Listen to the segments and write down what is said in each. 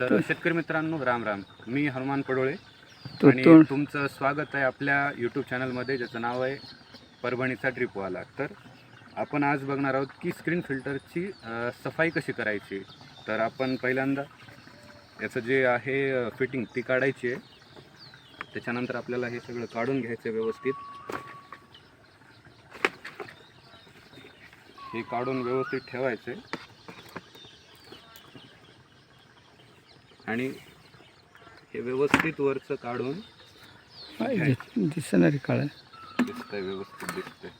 तर शेतकरी मित्रांनो राम राम. मी हनुमान पडोळे आणि तुमचं स्वागत आहे आपल्या यूट्यूब चॅनलमध्ये ज्याचं नाव आहे परभणीचा ट्रिपवाला तर आपण आज बघणार आहोत की स्क्रीन फिल्टरची सफाई कशी करायची? तर आपण पहिल्यांदा याचं जे आहे फिटिंग ती काढायची आहे. त्याच्यानंतर आपल्याला हे सगळं काढून घ्यायचं आहे व्यवस्थित. हे काढून व्यवस्थित ठेवायचं आहे. आणि हे व्यवस्थित वरचं काढून दिसणारी काळ. दिसतंय व्यवस्थित दिसतंय.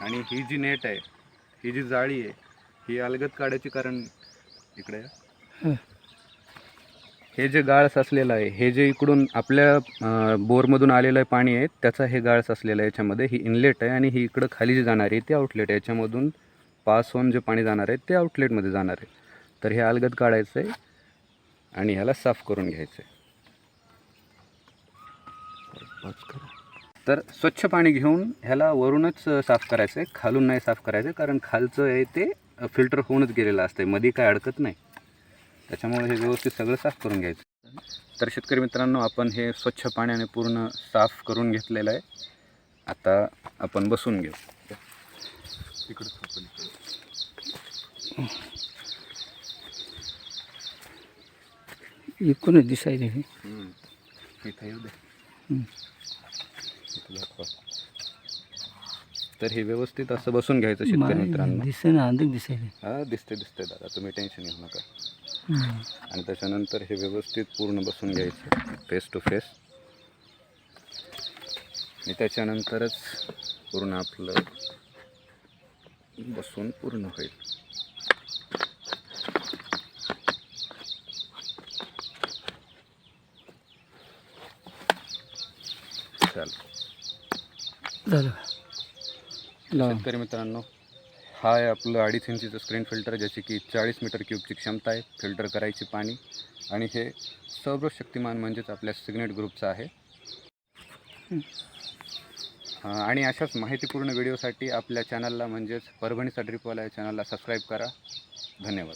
आणि ही जी नेट आहे ही जी जाळी आहे ही अलगद काढायची कारण इकडे. हं. जे गाळ साचलेलं आहे हे जे इकडून आपल्या बोरमधून आलेलं आहे पाणी आहे त्याचा हे गाळ साचलेलं आहे याच्यामध्ये. ही इनलेट आहे आणि ही इकडं खाली जी जाणार आहे ते आउटलेट आहे. याच्यामधून पास होऊन जे पाणी जाणार आहे ते आउटलेटमध्ये जाणार आहे. तर हे अलगद काढायचं आहे आणि ह्याला साफ करून घ्यायचं आहे तर स्वच्छ पाणी घेऊन ह्याला वरूनच साफ करायचं आहे खालून नाही साफ करायचं कारण खालचं आहे ते फिल्टर होऊनच गेलेलं असतं मध्ये काय अडकत नाही. त्याच्यामुळे हे व्यवस्थित सगळं साफ करून घ्यायचं तर शेतकरी मित्रांनो आपण हे स्वच्छ पाण्याने पूर्ण साफ करून घेतलेलं आहे. आता आपण बसून घेऊ. इकडं इकूनच दिसायला हे. हं. तर हे व्यवस्थित असं बसून घ्यायचं शेतकरी मित्रांनो. दिसेना अधिक दिसायला. हा दिसते दिसते दादा. तुम्ही टेन्शन घेऊ नका. आणि त्याच्यानंतर हे व्यवस्थित पूर्ण बसून घ्यायचं फेस टू फेस आणि त्याच्यानंतरच पूर्ण आपलं बसून पूर्ण होईल. चाल झालं. लावा. शेतकरी मित्रांनो हा आहे आपलं अडीच इंचीचं स्क्रीन फिल्टर ज्याची की चाळीस मीटर क्यूबची क्षमता आहे फिल्टर करायची पाणी. आणि हे सौर शक्तिमान म्हणजेच आपल्या सिग्नेट ग्रुपचं आहे. अं, आणि अशाच माहितीपूर्ण व्हिडिओसाठी आपल्या चॅनलला म्हणजेच परभणीचा ड्रिपवाला या चॅनलला सबस्क्राईब करा. धन्यवाद.